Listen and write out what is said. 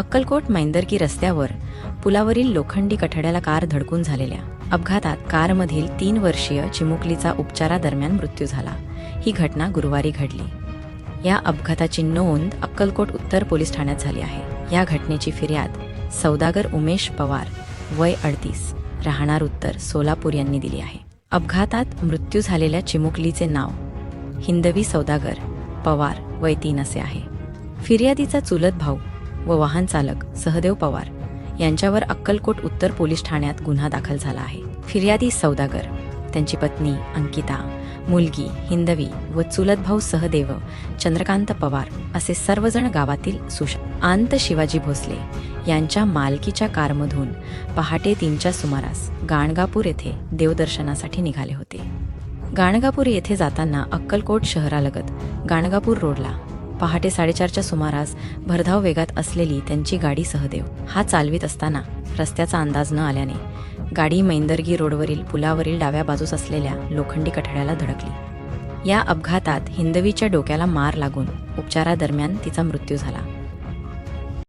अक्कलकोट मैंदरकी रस्त्यावर पुलावरील लोखंडी कठड्याला कार धडकून झालेल्या अपघातात कारमधील तीन वर्षीय चिमुकलीचा उपचारादरम्यान मृत्यू झाला. ही घटना गुरुवारी घडली. या अपघाताची नोंद अक्कलकोट उत्तर पोलीस ठाण्यात झाली आहे. या घटनेची फिर्याद सौदागर उमेश पवार वय अडतीस राहणार उत्तर सोलापूर यांनी दिली आहे. अपघातात मृत्यू झालेल्या चिमुकलीचे नाव हिंदवी सौदागर पवार वय तीन असे आहे. फिर्यादीचा चुलत भाऊ व वाहन चालक सहदेव पवार यांच्यावर अक्कलकोट उत्तर पोलीस ठाण्यात गुन्हा दाखल झाला आहे. फिर्यादी सौदागर त्यांची पत्नी अंकिता मुलगी हिंदवी व चुलत भाऊ सहदेव चंद्रकांत पवार असे सर्वजण गावातील सुशा आंत शिवाजी भोसले यांच्या मालकीच्या कारमधून पहाटे तीनच्या सुमारास गाणगापूर येथे देवदर्शनासाठी निघाले होते. गाणगापूर येथे जाताना अक्कलकोट शहरालगत गाणगापूर रोडला पहाटे साडेचारच्या सुमारास भरधाव वेगात असलेली त्यांची गाडी सहदेव. हा चालवित असताना रस्त्याचा अंदाज न आल्याने गाडी मैंदर्गी रोडवरील पुलावरील डाव्या बाजूस असलेल्या लोखंडी कठड्याला धडकली. या अपघातात हिंदवीच्या डोक्याला मार लागून उपचारादरम्यान तिचा मृत्यू झाला.